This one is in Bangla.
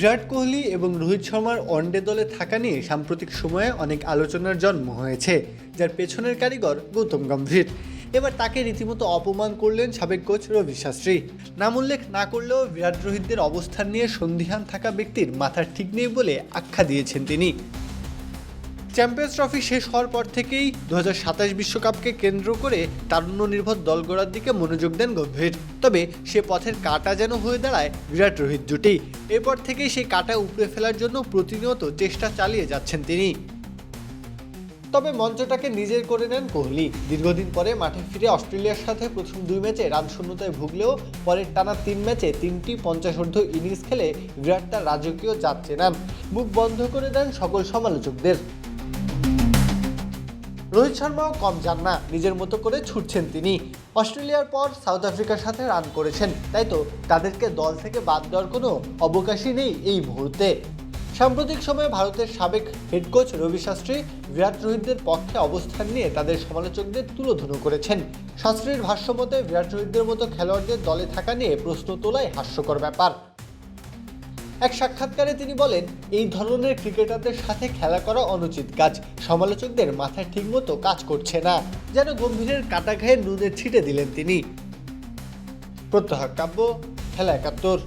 বিরাট কোহলি এবং রোহিত শর্মার ওয়ানডে দলে থাকা নিয়ে সাম্প্রতিক সময়ে অনেক আলোচনার জন্ম হয়েছে, যার পেছনের কারিগর গৌতম গম্ভীর। এবার তাকে রীতিমতো অপমান করলেন সাবেক কোচ রবি শাস্ত্রী। নাম উল্লেখ না করলেও বিরাট রোহিতদের অবস্থান নিয়ে সন্দিহান থাকা ব্যক্তির মাথার ঠিক নেই বলে আখ্যা দিয়েছেন তিনি। চ্যাম্পিয়ন্স ট্রফি শেষ হওয়ার পর থেকেই দু বিশ্বকাপকে কেন্দ্র করে তারুণ্য নির্ভর দল গড়ার দিকে মনোযোগ দেন গম্ভীর। তবে সে পথের কাটা যেন হয়ে দাঁড়ায় বিরাট রোহিত জুটি এরপর থেকেই সেই কাটা উপড়ে ফেলার জন্য প্রতিনিয়ত চেষ্টা চালিয়ে যাচ্ছেন তিনি। তবে মঞ্চটাকে নিজের করে নেন কোহলি। দীর্ঘদিন পরে মাঠে ফিরে অস্ট্রেলিয়ার সাথে প্রথম দুই ম্যাচে রান শূন্যতায় ভুগলেও পরের টানা তিন ম্যাচে তিনটি পঞ্চাশোর্ধ ইনিংস খেলে বিরাট তার রাজকীয় যাচ্ছে নাম। মুখ বন্ধ করে দেন সকল সমালোচকদের। রোহিত শর্মাও কম যান না, নিজের মতো করে ছুটছেন তিনি। অস্ট্রেলিয়ার পর সাউথ আফ্রিকার সাথে রান করেছেন। তাই তো তাদেরকে দল থেকে বাদ দেওয়ার কোনো অবকাশই নেই এই মুহূর্তে। সাম্প্রতিক সময়ে ভারতের সাবেক হেড কোচ রবি শাস্ত্রী, বিরাট রোহিতদের পক্ষে অবস্থান নিয়ে তাদের সমালোচকদের তুলোধুনো করেছেন। শাস্ত্রীর ভাষ্যমতে, বিরাট রোহিতদের মতো খেলোয়াড়দের দলে থাকা নিয়ে প্রশ্ন তোলায় হাস্যকর ব্যাপার। এক সাক্ষাৎকারে তিনি বলেন, এই ধরনের ক্রিকেটারদের সাথে খেলা করা অনুচিত কাজ। সমালোচকদের মাথায় ঠিকমতো কাজ করছে না। যেন গম্ভীরের কাটা ঘায়ে নুনের ছিটে দিলেন তিনি। প্রত্যহ কাব্য, খেলা একাত্তর।